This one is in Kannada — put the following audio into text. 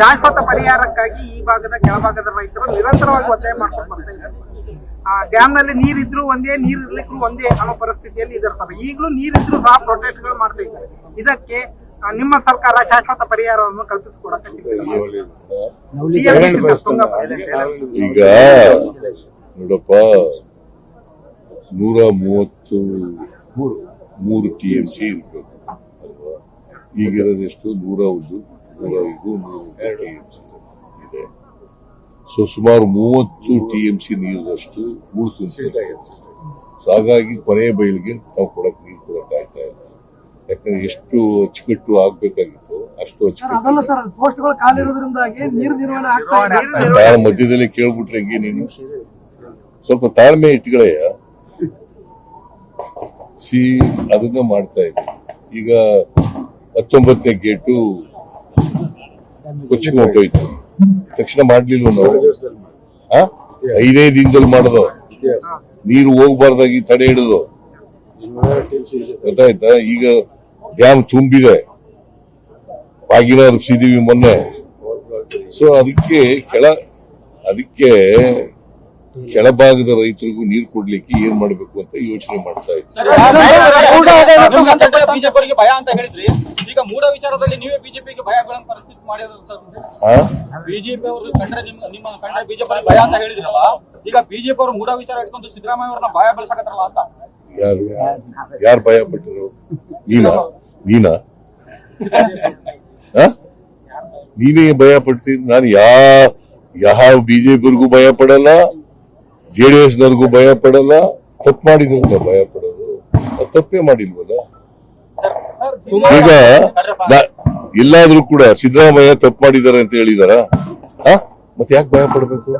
ಶಾಶ್ವತ ಪರಿಹಾರಕ್ಕಾಗಿ ಈ ಭಾಗದ ಕೆಳಭಾಗದ ರೈತರು ನಿರಂತರವಾಗಿ ಒತ್ತಾಯ ಮಾಡ್ಕೊಂಡು ಬರ್ತಾ ಆ ಡ್ಯಾಮ್ನಲ್ಲಿ ನೀರಿದ್ರು ಒಂದೇ, ನೀರ್ ಇರ್ಲಿಕ್ಕೂ ಒಂದೇ ಅನ್ನೋ ಪರಿಸ್ಥಿತಿಯಲ್ಲಿ ಇದ್ದಾರೆ ಸರ್. ಈಗಲೂ ನೀರಿದ್ರು ಸಹ ಪ್ರೊಟೆಕ್ಟ್ಗಳು ಮಾಡ್ತಾ ಇದಕ್ಕೆ ನಿಮ್ಮ ಸರ್ಕಾರ ಶಾಶ್ವತ ಪರಿಹಾರವನ್ನು ಕಲ್ಪಿಸಿಕೊಡಕ್ಕೆ ಈಗ ನೋಡಪ್ಪ, ನೂರ ಮೂವತ್ತು ಮೂರು ಟಿ ಎಂ ಸಿ ಅಲ್ವಾ? ಈಗಿರೋದೆಷ್ಟು? ನೂರ ಒಂದು. ನೂರ ಐದು ನೂರ ಟಿ ಎಂ ಸಿ ಇದೆ. ಸೊ ಸುಮಾರು ಮೂವತ್ತು ಟಿ ಎಂ ಸಿ ನೀರಿನಷ್ಟು ಮೂರು ತುಂಬಿದೆ ಸೊ ಹಾಗಾಗಿ ಕೊನೆಯ ಬಯಲಿಗೆ ನಾವು ಕೊಡಕ್ ನೀರು ಕೊಡಕ್ ಆಯ್ತಾ ಇಲ್ಲ. ಯಾಕಂದ್ರೆ ಎಷ್ಟು ಅಚ್ಚುಕಟ್ಟು ಆಗ್ಬೇಕಾಗಿತ್ತು ಅಷ್ಟು ಅಚ್ಚುಕಟ್ಟು ಸರ್ ಪೋಸ್ಟ್ಗಳು ಖಾಲಿ ಇರೋದ್ರಿಂದಾಗಿ ನೀರು ನಿರ್ವಹಣೆ ಆಗ್ತಾ ಇಲ್ಲ. ನಾನು ಮಧ್ಯದಲ್ಲಿ ಕೇಳ್ಬಿಟ್ರೆ ಹೆಂಗೆ ನೀನು? ಸ್ವಲ್ಪ ತಾಳ್ಮೆ ಇಟ್ಕೊಳ್ಳಯ್ಯ. ಸಿ ಅದನ್ನ ಮಾಡ್ತಾ ಇದ್ದೀನಿ. ಈಗ ಹತ್ತೊಂಬತ್ತನೇ ಗೇಟು ಕೊಚ್ಚಿಗೆ ಹೊಂಟೋಯ್ತು ತಕ್ಷಣ ಮಾಡ್ಲಿಲ್ಲ ನಾವು? ಐದೇ ದಿನದಲ್ಲಿ ಮಾಡೋದು? ನೀರು ಹೋಗ್ಬಾರ್ದಾಗಿ ತಡೆ ಹಿಡಿದು. ಗೊತ್ತಾಯ್ತಾ? ಈಗ ಡ್ಯಾಮ್ ತುಂಬಿದೆ. ಬಾಗಿನ ಹರಿಸಿದೀವಿ ಮೊನ್ನೆ. ಸೊ ಅದಕ್ಕೆ ಕೆಳ, ಅದಕ್ಕೆ ಕೆಳಭಾಗದ ರೈತರಿಗೂ ನೀರು ಕೊಡ್ಲಿಕ್ಕೆ ಏನ್ ಮಾಡ್ಬೇಕು ಅಂತ ಯೋಚನೆ ಮಾಡ್ತಾ ಇದ್ದೆ ಬಿಜೆಪಿಯವರಿಗೆ ಭಯ ಅಂತ ಹೇಳಿದ್ರಿ ಈಗ ಮೂಡ ವಿಚಾರದಲ್ಲಿ ನೀವೇ ಬಿಜೆಪಿಗೆ ಭಯ ಬೀಳೋ ಪರಿಸ್ಥಿತಿ ಮಾಡಿದ್ರು ಸರ್ ಆ? ಬಿಜೆಪಿ ಅವರು ಕಂಡ್ರೆ ನಿಮ್ಮ ನಿಮ್ಮ ಕಂಡ್ರೆ ಬಿಜೆಪಿ ಭಯ ಅಂತ ಹೇಳಿದ್ರಲ್ಲ? ಈಗ ಬಿಜೆಪಿ ಅವರು ಮೂಡ ವಿಚಾರ ಇಟ್ಕೊಂಡು ಸಿದ್ದರಾಮಯ್ಯ ಅವ್ರನ್ನ ಭಯ ಬೆಳೆಸಕತ್ತಾರಲ್ಲ ಅಂತ? ಯಾರು? ಯಾರು ಭಯ ಪಟ್ಟರು ನೀನಾ? ನೀನಾ? ನೀನೇ ಭಯ ಪಡ್ತೀನಿ ನಾನು ಯಾ ಯಾವ ಬಿಜೆಪಿಗೂ ಭಯ ಪಡಲ್ಲ ಜೆ ಡಿ ಎಸ್ ನವ್ರಿಗೂ ಭಯ ಪಡಲ್ಲ ತಪ್ಪು ಮಾಡಿದ್ರು ಭಯ ಪಡೋದು. ತಪ್ಪೇ ಮಾಡಿಲ್ವಲ್ಲ? ಈಗ ಎಲ್ಲಾದ್ರೂ ಕೂಡ ಸಿದ್ದರಾಮಯ್ಯ ತಪ್ಪು ಮಾಡಿದ್ದಾರೆ ಅಂತ ಹೇಳಿದಾರ? ಮತ್ತೆ ಯಾಕೆ ಭಯ ಪಡ್ಬೇಕು?